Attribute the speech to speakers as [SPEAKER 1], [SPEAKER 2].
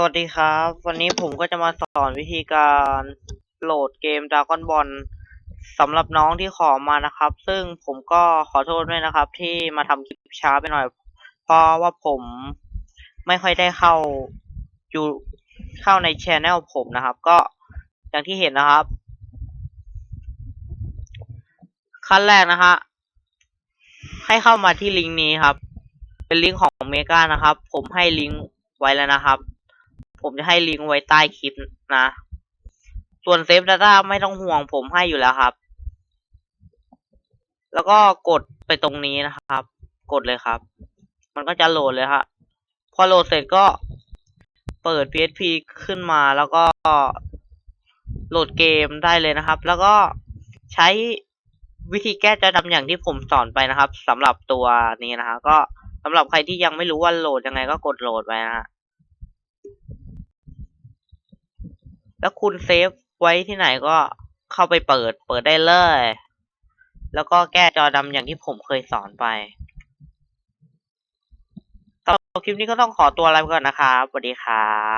[SPEAKER 1] สวัสดีครับ วันนี้ผมก็จะมาสอนวิธีการโหลดเกม Dragon Ball สำหรับน้องที่ขอมานะครับ ซึ่งผมก็ขอโทษด้วยนะครับ ที่มาทำคลิปช้าไปหน่อย เพราะว่าผมไม่ค่อยได้เข้าอยู่เข้าในช anel ผมนะครับ ก็อย่างที่เห็นนะครับ ขั้นแรกนะฮะให้เข้ามาที่ลิงก์นี้ครับ เป็นลิงก์ของเมกานะครับ ผมให้ลิงก์ไว้แล้วนะครับ ผมจะให้ลิงก์ไว้ใต้คลิปนะ ส่วนเซฟ Data ไม่ต้องห่วงผมให้อยู่แล้วครับ แล้วก็กดไปตรงนี้นะครับ กดเลยครับ มันก็จะโหลดเลยฮะพอโหลดเสร็จก็เปิด PSP ขึ้นมาแล้วก็โหลดเกมได้เลยนะครับ แล้วก็ใช้วิธีแก้จอดำอย่างที่ผมสอนไปนะครับสำหรับตัวนี้นะฮะก็สำหรับใครที่ยังไม่รู้ว่าโหลดยังไงก็กดโหลดไว้นะฮะ แล้วคุณเซฟไว้ที่ไหนก็เข้าไปเปิด เปิดได้เลย แล้วก็แก้จอดำอย่างที่ผมเคยสอนไปสำหรับคลิปนี้ก็ต้องขอตัวลาไปก่อนนะครับสวัสดีครับ